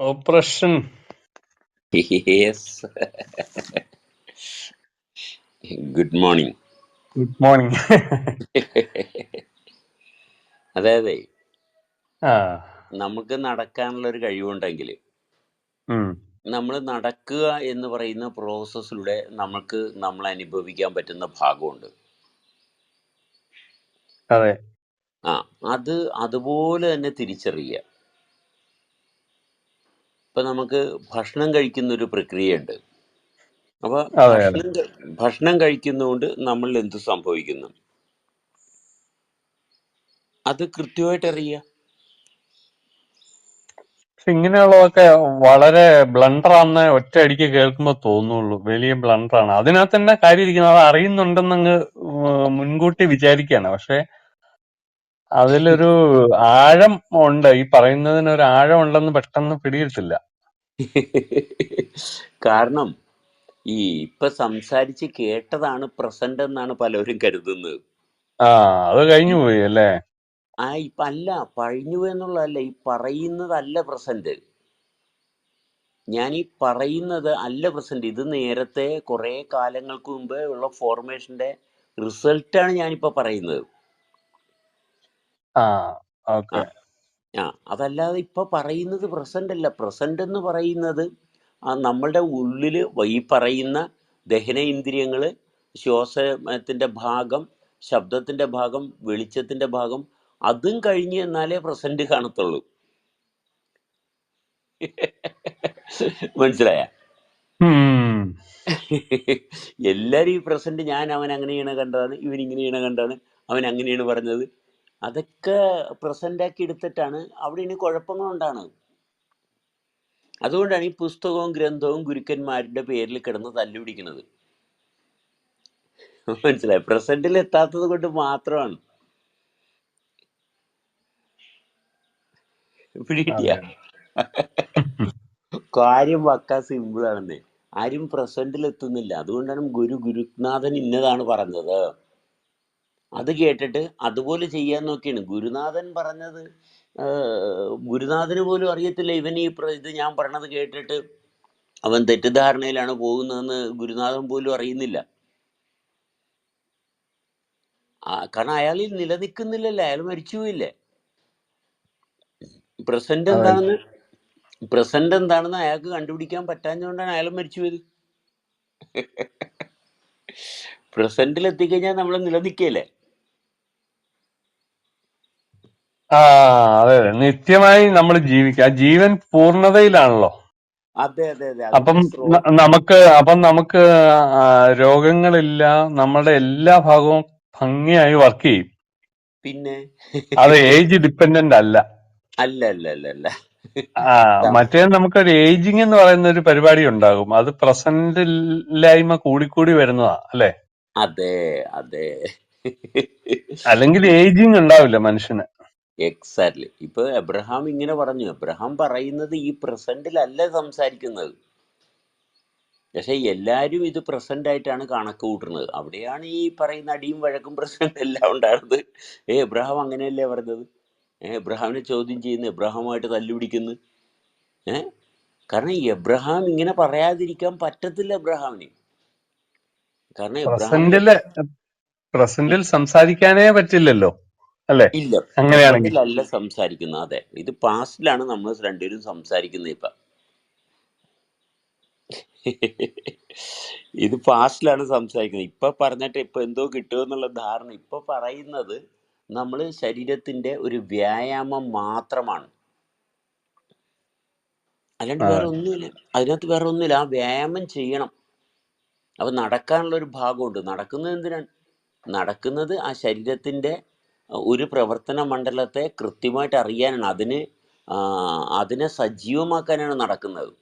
Operation yes good morning good morning അതെ ആ. നമുക്ക് നടക്കാനുള്ള ഒരു കഴിവുണ്ടെങ്കിൽ നമ്മൾ നടക്കുക എന്ന് പറയുന്ന പ്രോസസ്സിലൂടെ നമുക്ക് നമ്മൾ അനുഭവിക്കാൻ പറ്റുന്ന ഭാഗമുണ്ട്. അതെ. ആ അത് അതുപോലെ തന്നെ തിരിച്ചറിയുക. ഇപ്പൊ നമുക്ക് ഭക്ഷണം കഴിക്കുന്ന ഒരു പ്രക്രിയയുണ്ട്. അപ്പൊ അതെ അതെ. ഭക്ഷണം ഭക്ഷണം കഴിക്കുന്നതുകൊണ്ട് നമ്മൾ എന്ത് സംഭവിക്കുന്നു? അത് കൃത്യമായിട്ട് അറിയുക ഇങ്ങനെയുള്ളതൊക്കെ വളരെ ബ്ലണ്ടർ ആണെന്ന് ഒറ്റയടിക്ക് കേൾക്കുമ്പോ തോന്നുള്ളൂ. വലിയ ബ്ലണ്ടർ ആണ് അതിനകത്ത് തന്നെ കാര്യം ഇരിക്കുന്നത് അത് അറിയുന്നുണ്ടെന്നങ്ങ് അങ്ങ് മുൻകൂട്ടി വിചാരിക്കുകയാണ് പക്ഷെ അതിലൊരു ആഴം ഉണ്ട്. ഈ പറയുന്നതിന് ഒരു ആഴം ഉണ്ടെന്ന് പെട്ടെന്ന് പിടികിട്ടില്ല കാരണം ഈ ഇപ്പൊ സംസാരിച്ച് കേട്ടതാണ് പ്രസന്റ് എന്നാണ് പലരും കരുതുന്നത്. ആ അത് കഴിഞ്ഞു പോയി അല്ലേ? ആ ഇപ്പൊ അല്ല പഴിഞ്ഞു എന്നുള്ളതല്ല ഈ പറയുന്നതല്ല പ്രസന്റ്. ഞാൻ ഈ പറയുന്നത് അല്ല പ്രസന്റ്. ഇത് നേരത്തെ കുറെ കാലങ്ങൾക്ക് മുമ്പ് ഉള്ള ഫോർമേഷന്റെ റിസൾട്ടാണ് ഞാനിപ്പോ പറയുന്നത്. ആ ആ ഓക്കെ ആ അതല്ലാതെ ഇപ്പൊ പറയുന്നത് പ്രസന്റ് അല്ല. പ്രസന്റ് എന്ന് പറയുന്നത് ആ നമ്മളുടെ ഉള്ളിൽ വ- ഈ പറയുന്ന ദഹന ഇന്ദ്രിയങ്ങൾ ശ്വാസത്തിന്റെ ഭാഗം ശബ്ദത്തിന്റെ ഭാഗം വെളിച്ചത്തിന്റെ ഭാഗം അതും കഴിഞ്ഞ് എന്നാലേ പ്രസന്റ് കാണത്തുള്ളൂ. മനസ്സിലായ? എല്ലാരും ഈ പ്രസന്റ് ഞാൻ അവൻ അങ്ങനെയാണ് കണ്ടതാണ് ഇവൻ ഇങ്ങനെയാണ് കണ്ടാണ് അവൻ അങ്ങനെയാണ് പറഞ്ഞത്. അതൊക്കെ പ്രസന്റ് ആക്കി എടുത്തിട്ടാണ്. അവിടെ ഇനി കുഴപ്പങ്ങളുണ്ടാണ്. അതുകൊണ്ടാണ് ഈ പുസ്തകവും ഗ്രന്ഥവും ഗുരുക്കന്മാരുടെ പേരിൽ കിടന്ന് തല്ലുപിടിക്കുന്നത്. മനസ്സിലായി? പ്രസന്റിൽ എത്താത്തത് കൊണ്ട് മാത്രമാണ്. പിടികിട്ടിയ കാര്യം വക്ക സിമ്പിളാണെന്നേ ആരും പ്രസന്റിൽ എത്തുന്നില്ല. അതുകൊണ്ടാണ് ഗുരു ഗുരുനാഥൻ ഇന്നതാണ് പറഞ്ഞത്. അത് കേട്ടിട്ട് അതുപോലെ ചെയ്യാൻ നോക്കിയാണ് ഗുരുനാഥൻ പറഞ്ഞത് ഗുരുനാഥന് പോലും അറിയത്തില്ല ഇവൻ ഈ പ്ര- ഇത് ഞാൻ പറഞ്ഞത് കേട്ടിട്ട് അവൻ തെറ്റിദ്ധാരണയിലാണ് പോകുന്നതെന്ന് ഗുരുനാഥൻ പോലും അറിയുന്നില്ല. ആ, കാരണം അയാളിൽ നിലനിൽക്കുന്നില്ലല്ലോ അയാൾ മരിച്ചുപോയില്ലേ? പ്രസന്റ് എന്താണെന്ന് പ്രസന്റ് എന്താണെന്ന് അയാൾക്ക് കണ്ടുപിടിക്കാൻ പറ്റാഞ്ഞുകൊണ്ടാണ് അയാൾ മരിച്ചുപോയത്. പ്രസന്റിൽ എത്തിക്കഴിഞ്ഞാൽ നമ്മൾ നിലനിൽക്കല്ലേ ആ അതെ അതെ. നിത്യമായി നമ്മൾ ജീവിക്കുക ജീവൻ പൂർണതയിലാണല്ലോ. അതെ അതെ അതെ. അപ്പം ന- നമുക്ക് അപ്പം നമുക്ക് ആ, രോഗങ്ങളില്ല നമ്മുടെ എല്ലാ ഭാഗവും ഭംഗിയായി വർക്ക് ചെയ്യും. പിന്നെ? അത് ഏജ് ഡിപ്പെൻഡന്റ് അല്ല. അല്ല അല്ല അല്ല അല്ല. ആ സം- മറ്റേ നമുക്കൊരു ഏജിങ് എന്ന് പറയുന്ന ഒരു പരിപാടി ഉണ്ടാകും. അത് പ്രസന്റ് ഇല്ലായ്മ കൂടിക്കൂടി വരുന്നതാ അല്ലെ? അതെ അതെ. അല്ലെങ്കിൽ ഏജിങ് ഉണ്ടാവില്ല മനുഷ്യന്. എക്സാക്ട്ലി ഇപ്പൊ എബ്രഹാം ഇങ്ങനെ പറഞ്ഞു. എബ്രഹാം പറയുന്നത് ഈ പ്രസന്റിലല്ല സംസാരിക്കുന്നത്. പക്ഷെ എല്ലാരും ഇത് പ്രസന്റ് ആയിട്ടാണ് കണക്ക് കൂട്ടുന്നത്. അവിടെയാണ് ഈ പറയുന്ന അടിയും വഴക്കും പ്രശ്നം എല്ലാം ഉണ്ടാകുന്നത്. ഏ എബ്രഹാം അങ്ങനെയല്ലേ പറഞ്ഞത്? ഏ എബ്രഹാമിനെ ചോദ്യം ചെയ്യുന്നു എബ്രഹാമായിട്ട് തല്ലുപിടിക്കുന്നു. ഏ? കാരണം എബ്രഹാം ഇങ്ങനെ പറയാതിരിക്കാൻ പറ്റത്തില്ല എബ്രഹാമിന്. കാരണം പ്രസന്റിൽ സംസാരിക്കാനേ പറ്റില്ലല്ലോ. അല്ലെ? ഇല്ല. അങ്ങനെയാണെങ്കിൽ. അല്ല സംസാരിക്കുന്നത്. അതെ. ഇത് പാസ്റ്റിലാണ് നമ്മൾ രണ്ടുപേരും സംസാരിക്കുന്നത് ഇപ്പൊ. ഇത് പാസ്റ്റിലാണ് സംസാരിക്കുന്നത്. ഇപ്പൊ പറഞ്ഞിട്ട് ഇപ്പൊ എന്തോ കിട്ടുമെന്നുള്ള ധാരണ ഇപ്പൊ പറയുന്നത് നമ്മൾ ശരീരത്തിന്റെ ഒരു വ്യായാമം മാത്രമാണ്. അല്ലാണ്ട് വേറെ ഒന്നുമില്ല അതിനകത്ത് വേറെ ഒന്നുമില്ല ആ വ്യായാമം ചെയ്യണം. അപ്പൊ നടക്കാനുള്ള ഒരു ഭാഗമുണ്ട്. നടക്കുന്നത് എന്തിനാണ്? നടക്കുന്നത് ആ ശരീരത്തിന്റെ ഒരു പ്രവർത്തന മണ്ഡലത്തെ കൃത്യമായിട്ട് അറിയാനാണ് അതിന് അതിനെ സജീവമാക്കാനാണ് നടക്കുന്നത്.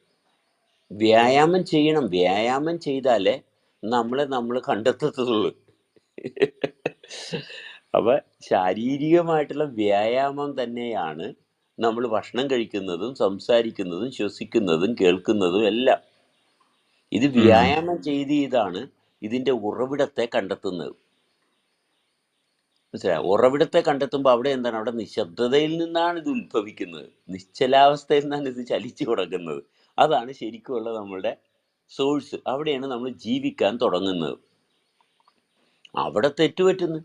വ്യായാമം ചെയ്യണം. വ്യായാമം ചെയ്താലേ നമ്മളെ നമ്മൾ കണ്ടെത്തത്തുള്ളൂ. അപ്പൊ ശാരീരികമായിട്ടുള്ള വ്യായാമം തന്നെയാണ് നമ്മൾ ഭക്ഷണം കഴിക്കുന്നതും സംസാരിക്കുന്നതും ശ്വസിക്കുന്നതും കേൾക്കുന്നതും എല്ലാം. ഇത് വ്യായാമം ചെയ്ത് ഇതാണ് ഇതിന്റെ ഉറവിടത്തെ കണ്ടെത്തുന്നത്. മനസ്സിലായോ? ഉറവിടത്തെ കണ്ടെത്തുമ്പോൾ അവിടെ എന്താണ്? അവിടെ നിശബ്ദതയിൽ നിന്നാണ് ഇത് ഉത്ഭവിക്കുന്നത്. നിശ്ചലാവസ്ഥയിൽ നിന്നാണ് ഇത് ചലിച്ചു തുടങ്ങുന്നത്. അതാണ് ശരിക്കുമുള്ള നമ്മളുടെ സോഴ്സ്. അവിടെയാണ് നമ്മൾ ജീവിക്കാൻ തുടങ്ങുന്നത്. അവിടെ തെറ്റുപറ്റുന്നു.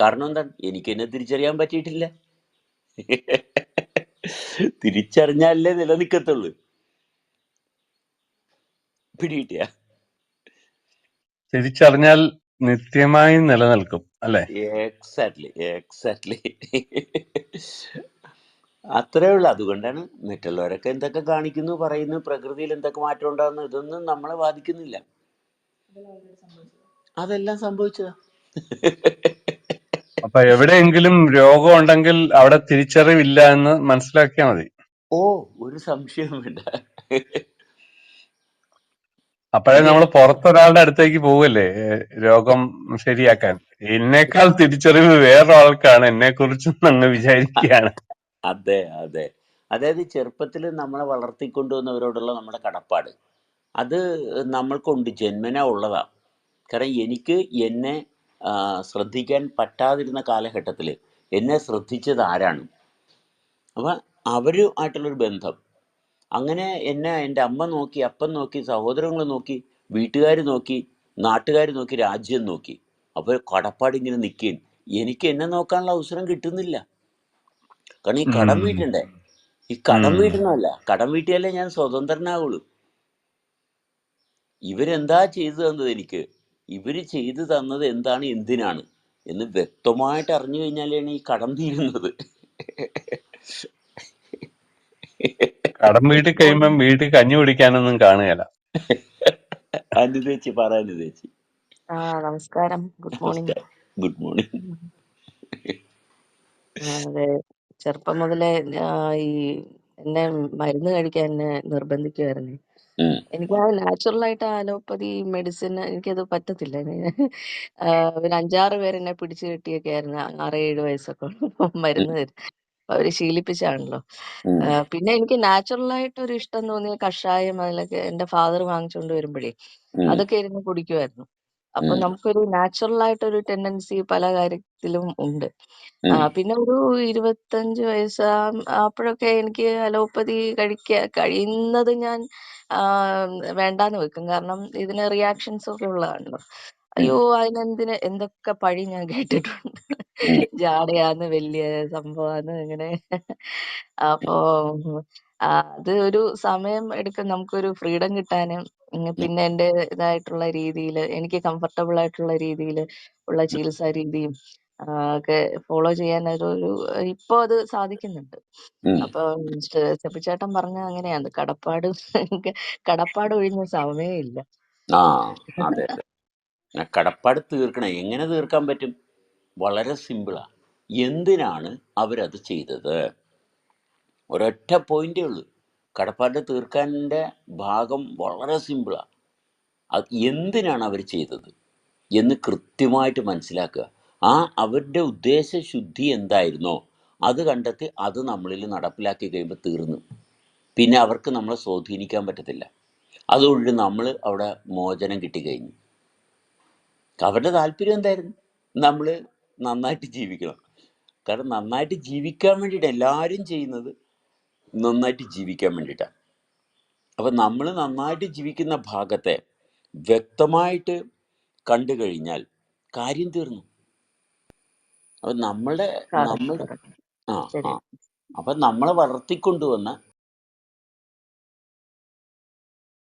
കാരണം എന്താണ് എനിക്ക് എന്നെ തിരിച്ചറിയാൻ പറ്റിയിട്ടില്ല. തിരിച്ചറിഞ്ഞാലേ നിലനിൽക്കത്തുള്ളൂ. പിടികിട്ടിയ. തിരിച്ചറിഞ്ഞാൽ നിത്യമായി നിലനിൽക്കും. അല്ലെ? എക്സാക്ട്ലി എക്സാക്ട്ലി അത്രേ ഉള്ളൂ. അതുകൊണ്ടാണ് മറ്റുള്ളവരൊക്കെ എന്തൊക്കെ കാണിക്കുന്നു പറയുന്നു പ്രകൃതിയിൽ എന്തൊക്കെ മാറ്റം ഉണ്ടാകുന്നു ഇതൊന്നും നമ്മളെ ബാധിക്കുന്നില്ല. അതെല്ലാം സംഭവിച്ചതാ. അപ്പൊ എവിടെയെങ്കിലും രോഗം ഉണ്ടെങ്കിൽ അവിടെ തിരിച്ചറിവില്ല എന്ന് മനസ്സിലാക്കിയാൽ മതി. ഓ ഒരു സംശയം വേണ്ട അപ്പോഴേ നമ്മൾ പുറത്തൊരാളുടെ അടുത്തേക്ക് പോവല്ലേ? രോഗം ശരിയാക്കാൻ. എന്നേക്കാൾ തിരിച്ചറിവ് വേറൊരാൾക്കാണ്. എന്നെ കുറിച്ച് അങ്ങ് വിചാരിക്കുകയാണ്. അതെ അതെ. അതായത് ചെറുപ്പത്തിൽ നമ്മളെ വളർത്തിക്കൊണ്ടുവന്നവരോടുള്ള നമ്മുടെ കടപ്പാട്. അത് നമ്മൾക്കുണ്ട്. ജന്മന ഉള്ളതാ. കാരണം എനിക്ക് എന്നെ ആ, ശ്രദ്ധിക്കാൻ പറ്റാതിരുന്ന കാലഘട്ടത്തിൽ എന്നെ ശ്രദ്ധിച്ചത് ആരാണ്? അപ്പം അവരുമായിട്ടുള്ളൊരു ബന്ധം. അങ്ങനെ എന്നെ എന്റെ അമ്മ നോക്കി അപ്പൻ നോക്കി സഹോദരങ്ങൾ നോക്കി വീട്ടുകാർ നോക്കി നാട്ടുകാർ നോക്കി രാജ്യം നോക്കി. അപ്പോൾ കടപ്പാട് ഇങ്ങനെ നിൽക്കുകയും എനിക്ക് എന്നെ നോക്കാനുള്ള അവസരം കിട്ടുന്നില്ല. കാരണം ഈ കടം വീട്ടണ്ടേ. ഈ കടം. വീട്ടണമല്ല കടം വീട്ടിയാലേ ഞാൻ സ്വതന്ത്രനാവുള്ളൂ. ഇവരെന്താ ചെയ്തു തന്നത് എനിക്ക്? ഇവർ ചെയ്തു തന്നത് എന്താണ് എന്തിനാണ്? എന്ന് വ്യക്തമായിട്ട് അറിഞ്ഞു കഴിഞ്ഞാലാണ് ഈ കടം തീരുന്നത്. കടം വീട്ടിൽ കഴിയുമ്പം വീട്ടിൽ കഞ്ഞി കുടിക്കാനൊന്നും കാണുകയില്ല. അനുദേച്ചി പറ അനുദേച്ചി ആ നമസ്കാരം. ഗുഡ് മോർണിംഗ് നമസ്കാരം. ഗുഡ് മോർണിംഗ് ചെറുപ്പം മുതലേ ആ, ഈ എന്നെ മരുന്ന് കഴിക്കാൻ എന്നെ നിർബന്ധിക്കുമായിരുന്നു എനിക്ക് ആ നാച്ചുറൽ ആയിട്ട് അലോപ്പതി മെഡിസിൻ എനിക്കത് പറ്റത്തില്ല. ഞാൻ- ആ, ഒരു അഞ്ചാറ് പേര് എന്നെ പിടിച്ചു കെട്ടിയൊക്കെ ആയിരുന്നു ആറ് ഏഴ് വയസ്സൊക്കെ. ഉള്ളപ്പോ മരുന്ന് തരും. അവർ ശീലിപ്പിച്ചാണല്ലോ. പിന്നെ എനിക്ക് നാച്ചുറൽ ആയിട്ട് ഒരു ഇഷ്ടം തോന്നിയ കഷായം അതിലൊക്കെ എന്റെ ഫാദർ വാങ്ങിച്ചുകൊണ്ട് വരുമ്പോഴേ അതൊക്കെ ഇരുന്ന് കുടിക്കുമായിരുന്നു അപ്പൊ നമുക്കൊരു നാച്ചുറൽ ആയിട്ട് ഒരു ടെൻഡൻസി പല കാര്യത്തിലും ഉണ്ട്. ആ, പിന്നെ ഒരു ഇരുപത്തഞ്ച് വയസ്സ് അപ്പോഴൊക്കെ എനിക്ക് അലോപ്പതി കഴിക്ക കഴിയുന്നത് ഞാൻ ആ, വേണ്ടാന്ന് വെക്കും. കാരണം ഇതിന് റിയാക്ഷൻസ് ഒക്കെ ഉള്ളതാണല്ലോ അയ്യോ അതിനെന്തിന്? എന്തൊക്കെ പഴി ഞാൻ കേട്ടിട്ടുണ്ട്. ജാടയാന്ന് വലിയ സംഭവമാണ് ഇങ്ങനെ. അപ്പോ അത് ഒരു സമയം എടുക്കും. നമുക്കൊരു ഫ്രീഡം കിട്ടാനും. ഉം, പിന്നെ എന്റെ ഇതായിട്ടുള്ള രീതിയിൽ എനിക്ക് കംഫർട്ടബിൾ ആയിട്ടുള്ള രീതിയിൽ ഉള്ള ചികിത്സാ രീതിയും ഒക്കെ ഫോളോ ചെയ്യാൻ ഒരു ഇപ്പൊ അത് സാധിക്കുന്നുണ്ട്. അപ്പൊ ചെപ്പിച്ചേട്ടൻ പറഞ്ഞ അങ്ങനെയാണ്. കടപ്പാട് കടപ്പാട് ഒഴിഞ്ഞ സമയമില്ല ആ അതെ അതെ. ആ കടപ്പാട് തീർക്കണേ. എങ്ങനെ തീർക്കാൻ പറ്റും? വളരെ സിമ്പിളാണ്. എന്തിനാണ് അവരത് ചെയ്തത്? ഒരൊറ്റ പോയിന്റേ ഉള്ളൂ. കടപ്പാട് തീർക്കാന്റെ ഭാഗം വളരെ സിമ്പിളാണ് അത് എന്തിനാണ് അവർ ചെയ്തത്? എന്ന് കൃത്യമായിട്ട് മനസ്സിലാക്കുക. ആ അവരുടെ ഉദ്ദേശശുദ്ധി എന്തായിരുന്നോ? അത് കണ്ടെത്തി അത് നമ്മളിൽ നടപ്പിലാക്കി കഴിയുമ്പോൾ തീർന്നു. പിന്നെ അവർക്ക് നമ്മളെ സ്വാധീനിക്കാൻ പറ്റത്തില്ല. അതുകൊണ്ട് നമ്മൾ അവിടെ മോചനം കിട്ടിക്കഴിഞ്ഞു. അവരുടെ താല്പര്യം എന്തായിരുന്നു? നമ്മൾ നന്നായിട്ട് ജീവിക്കണം. കാരണം നന്നായിട്ട് ജീവിക്കാൻ വേണ്ടിയിട്ട് എല്ലാവരും ചെയ്യുന്നത് നന്നായിട്ട് ജീവിക്കാൻ വേണ്ടിയിട്ടാണ്. അപ്പം നമ്മൾ നന്നായിട്ട് ജീവിക്കുന്ന ഭാഗത്തെ വ്യക്തമായിട്ട് കണ്ടു കഴിഞ്ഞാൽ കാര്യം തീർന്നു. അപ്പം നമ്മളുടെ നമ്മൾ ആ ആ. അപ്പം നമ്മളെ വളർത്തിക്കൊണ്ടുവന്ന